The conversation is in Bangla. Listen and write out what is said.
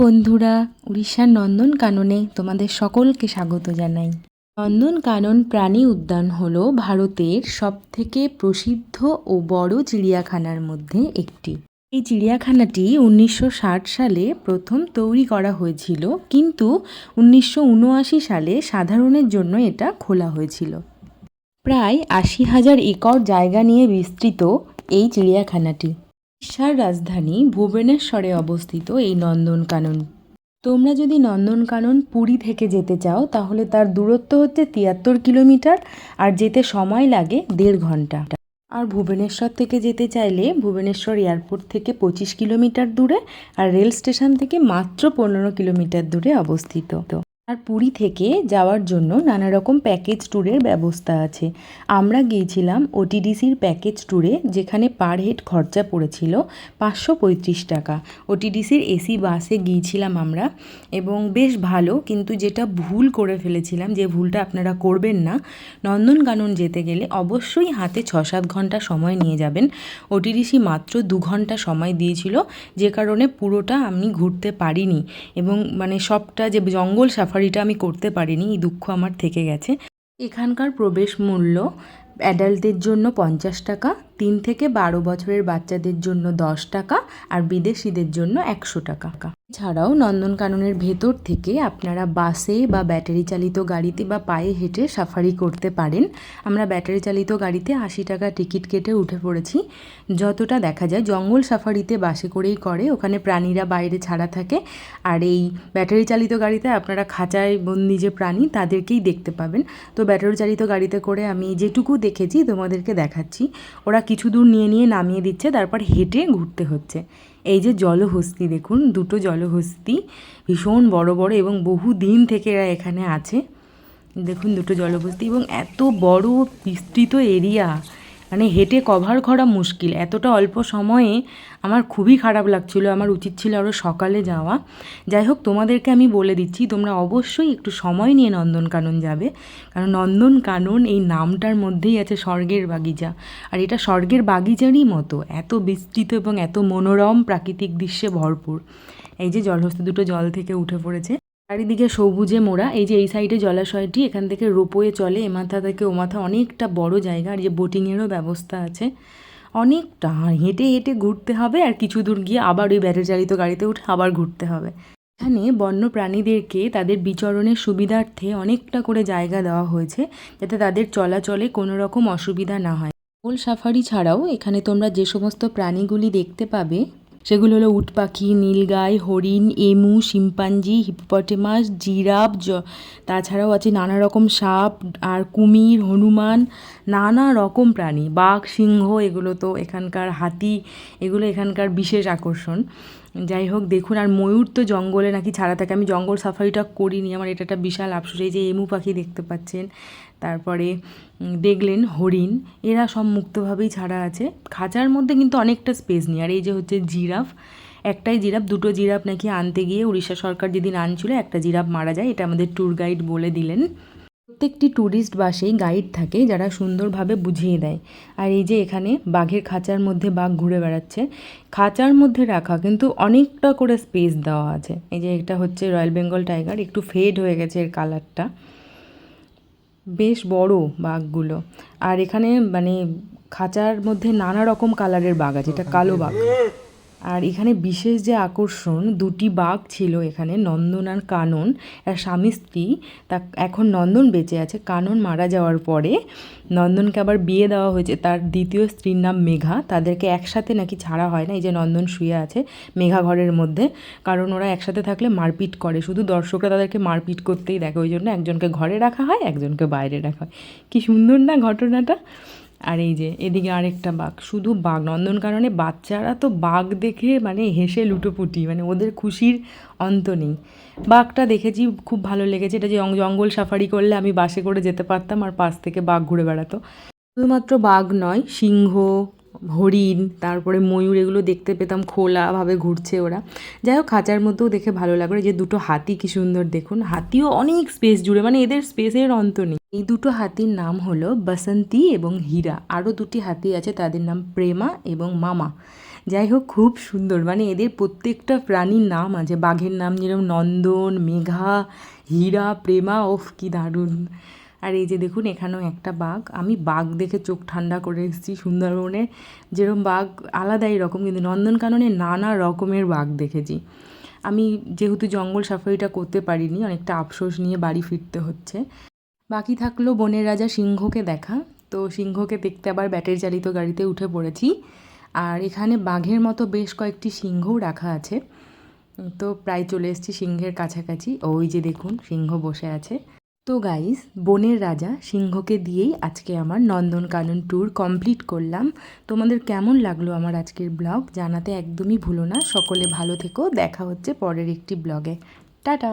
বন্ধুরা, উড়িষ্যার নন্দনকাননে তোমাদের সকলকে স্বাগত জানাই। নন্দনকানন প্রাণী উদ্যান হল ভারতের সবথেকে প্রসিদ্ধ ও বড় চিড়িয়াখানার মধ্যে একটি। এই চিড়িয়াখানাটি উনিশশো ষাট সালে প্রথম তৈরি করা হয়েছিল, কিন্তু উনিশশো উনআশি সালে সাধারণের জন্য এটা খোলা হয়েছিল। প্রায় আশি হাজার একর জায়গা নিয়ে বিস্তৃত এই চিড়িয়াখানাটি। উড়িষ্যার রাজধানী ভুবনেশ্বরে অবস্থিত এই নন্দনকানন তোমরা যদি নন্দনকানন পুরী থেকে যেতে চাও, তাহলে তার দূরত্ব হচ্ছে তিয়াত্তর কিলোমিটার আর যেতে সময় লাগে দেড় ঘণ্টা। আর ভুবনেশ্বর থেকে যেতে চাইলে ভুবনেশ্বর এয়ারপোর্ট থেকে পঁচিশ কিলোমিটার দূরে আর রেল স্টেশন থেকে মাত্র পনেরো কিলোমিটার দূরে অবস্থিত। আর পুরী থেকে যাওয়ার জন্য নানা রকম প্যাকেজ ট্যুরের ব্যবস্থা আছে। আমরা গিয়েছিলাম ওটিডিসির প্যাকেজ ট্যুরে যেখানে পার হেড খরচা পড়েছিল পাঁচশো পঁয়ত্রিশ টাকা। ওটিডিসির এসি বাসে গিয়েছিলাম আমরা, এবং বেশ ভালো, কিন্তু যেটা ভুল করে ফেলেছিলাম, যে ভুলটা আপনারা করবেন না, নন্দনকানন যেতে গেলে অবশ্যই হাতে ছ সাত ঘণ্টা সময় নিয়ে যাবেন। ওটিডিসি মাত্র দু ঘণ্টা সময় দিয়েছিল, যে কারণে পুরোটা আমি ঘুরতে পারিনি। এবং মানে সবটা যে জঙ্গল সাফারিটা আমি করতে পারিনি, এই দুঃখ আমার থেকে গেছে। এখানকার প্রবেশ মূল্য অ্যাডাল্টদের জন্য পঞ্চাশ টাকা তিন থেকে বারো বছরের বাচ্চাদের জন্য দশ টাকা আর বিদেশিদের জন্য একশো টাকা। এছাড়াও নন্দনকাননের ভেতর থেকে আপনারা বাসে বা ব্যাটারি চালিত গাড়িতে বা পায়ে হেঁটে সাফারি করতে পারেন। আমরা ব্যাটারি চালিত গাড়িতে আশি টাকা টিকিট কেটে উঠে পড়েছি। যতটা দেখা যায় জঙ্গল সাফারিতে বাসে করেই করে, ওখানে প্রাণীরা বাইরে ছাড়া থাকে। আর এই ব্যাটারি চালিত গাড়িতে আপনারা খাঁচায় বন্দি যে প্রাণী তাদেরকেই দেখতে পাবেন। তো ব্যাটারি চালিত গাড়িতে করে আমি যেটুকু দেখেছি তোমাদেরকে দেখাচ্ছি। ওরা কিছু দূর নিয়ে নিয়ে নামিয়ে দিচ্ছে, তারপর হেঁটে ঘুরতে হচ্ছে। এই যে জলহস্তি দেখুন, দুটো জলহস্তি ভীষণ বড় বড় এবং বহু দিন থেকে এরা এখানে আছে। দেখুন দুটো জলহস্তি এবং এত বড় বিস্তৃত এরিয়া। মানে হেঁটে কভার করা মুশকিল। এতটা অল্প সময়ে আমার খুবই খারাপ লাগছিল। আমার উচিত ছিল আরও সকালে যাওয়া। যাই হোক, তোমাদেরকে আমি বলে দিচ্ছি, তোমরা অবশ্যই একটু সময় নিয়ে নন্দনকানন যাবে। কারণ নন্দনকানন এই নামটার মধ্যেই আছে স্বর্গের বাগিচা। আর এটা স্বর্গের বাগিচারই মতো। এত বিস্তৃত এবং এত মনোরম প্রাকৃতিক দৃশ্যে ভরপুর। এই যে জলহস্ত দুটো জল থেকে উঠে পড়েছে। চারিদিকে সবুজে মোড়া। এই যে এই সাইডে জলাশয়টি, এখান থেকে রোপওয়ে চলে। এ মাথা থেকে ও মাথা অনেকটা বড় জায়গা। আর যে বোটিংয়েরও ব্যবস্থা আছে। অনেকটা হেঁটে হেঁটে ঘুরতে হবে। আর কিছু দূর গিয়ে আবার ওই ব্যাটারি চালিত গাড়িতে উঠে আবার ঘুরতে হবে। এখানে বন্য প্রাণীদেরকে তাদের বিচরণের সুবিধার্থে অনেকটা করে জায়গা দেওয়া হয়েছে, যাতে তাদের চলাচলে কোনো রকম অসুবিধা না হয়। গোল সাফারি ছাড়াও এখানে তোমরা যে সমস্ত প্রাণীগুলি দেখতে পাবে সেগুলো হলো উট পাখি, নীলগাই, হরিণ, এমু, শিম্পাঞ্জি, হিপোপটেমাস, জিরাফ, জ, তাছাড়াও আছে নানা রকম সাপ, আর কুমির, হনুমান, নানা রকম প্রাণী। বাঘ, সিংহ, এগুলো তো এখানকার হাতি, এগুলো এখানকার বিশেষ আকর্ষণ। যাই হোক, দেখুন, আর ময়ূর তো জঙ্গলে নাকি ছাড়া থাকে। আমি জঙ্গল সাফারিটা করিনি, আমার এটা একটা বিশাল আফসোস। এই যে এমু পাখি দেখতে পাচ্ছেন, তারপরে দেখলেন হরিণ। এরা সব মুক্তভাবেই ছাড়া আছে। খাঁচার মধ্যে কিন্তু অনেকটা স্পেস নেই। আর এই যে হচ্ছে জিরাফ, একটাই জিরাফ, দুটো জিরাফ নাকি আনতে গিয়ে উড়িষ্যা সরকার যেদিন আনছিল, একটা জিরাফ মারা যায়। এটা আমাদের ট্যুর গাইড বলে দিলেন। প্রত্যেকটি ট্যুরিস্ট বাসেই গাইড থাকে যারা সুন্দরভাবে বুঝিয়ে দেয়। আর এই যে এখানে বাঘের খাঁচার মধ্যে বাঘ ঘুরে বেড়াচ্ছে, খাঁচার মধ্যে রাখা কিন্তু অনেকটা করে স্পেস দেওয়া আছে। এই যে এটা হচ্ছে রয়্যাল বেঙ্গল টাইগার একটু ফেড হয়ে গেছে এর কালারটা বেশ বড় বাঘগুলো। আর এখানে মানে খাঁচার মধ্যে নানা রকম কালারের বাঘ আছে, এটা কালো বাঘ। আর এখানে বিশেষ যে আকর্ষণ, দুটি বাঘ ছিল এখানে, নন্দন আর কানন। আর স্বামী স্ত্রী, তা এখন নন্দন বেঁচে আছে, কানন মারা যাওয়ার পরে নন্দনকে আবার বিয়ে দেওয়া হয়েছে। তার দ্বিতীয় স্ত্রীর নাম মেঘা। তাদেরকে একসাথে নাকি ছাড়া হয় না, এই যে নন্দন শুয়ে আছে মেঘা ঘরের মধ্যে। কারণ ওরা একসাথে থাকলে মারপিট করে। শুধু দর্শকরা তাদেরকে মারপিট করতেই দেখে, ওই জন্য একজনকে ঘরে রাখা হয়, একজনকে বাইরে রাখা হয়। কি সুন্দর না ঘটনাটা? আর এই যে, এদিকে আরেকটা বাঘ। শুধু বাঘ নন্দনকাননে বাচ্চারা তো বাঘ দেখে মানে হেসে লুটোপুটি মানে ওদের খুশির অন্ত নেই। বাঘটা দেখেছি, খুব ভালো লেগেছে। এটা যে জঙ্গল সাফারি করলে আমি বাসে করে যেতে পারতাম, আর পাশ থেকে বাঘ ঘুরে বেড়াতো। শুধুমাত্র বাঘ নয়, সিংহ হরিণ, তারপরে ময়ূর এগুলো দেখতে পেতাম, খোলাভাবে ঘুরছে ওরা। যাই হোক, খাঁচার মধ্যেও দেখে ভালো লাগল। যে দুটো হাতি, কি সুন্দর দেখুন। হাতিও অনেক স্পেস জুড়ে মানে এদের স্পেসের অন্ত নেই। এই দুটো হাতির নাম হলো বসন্তী এবং হীরা। আরও দুটি হাতি আছে, তাদের নাম প্রেমা এবং মামা। যাই হোক, খুব সুন্দর মানে এদের প্রত্যেকটা প্রাণীর নাম আছে। বাঘের নাম যেরকম নন্দন, মেঘা, হীরা, প্রেমা, ওফ, কি দারুণ। আর এই যে দেখুন, এখানেও একটা বাঘ। আমি বাঘ দেখে চোখ ঠান্ডা করে এসেছি সুন্দরবনে। যেরকম বাঘ আলাদাই রকম, কিন্তু নন্দনকাননে নানা রকমের বাঘ দেখেছি। আমি যেহেতু জঙ্গল সাফারিটা করতে পারিনি, অনেকটা আফসোস নিয়ে বাড়ি ফিরতে হচ্ছে। বাকি থাকল বনের রাজা সিংহকে দেখা। তো সিংহকে দেখতে আবার ব্যাটারি চালিত গাড়িতে উঠে পড়েছি। আর এখানে বাঘের মতো বেশ কয়েকটি সিংহও রাখা আছে। তো প্রায় চলে এসেছি সিংহের কাছাকাছি। ওই যে দেখুন, সিংহ বসে আছে। তো গাইস বনের রাজা সিংহকে দিয়েই আজকে আমার নন্দনকানন ট্যুর কমপ্লিট করলাম। তোমাদের কেমন লাগল আমার আজকের ব্লগ জানাতে একদমই ভুলো না। সকলে ভালো থেকো। দেখা হচ্ছে পরের একটি ব্লগে টাটা!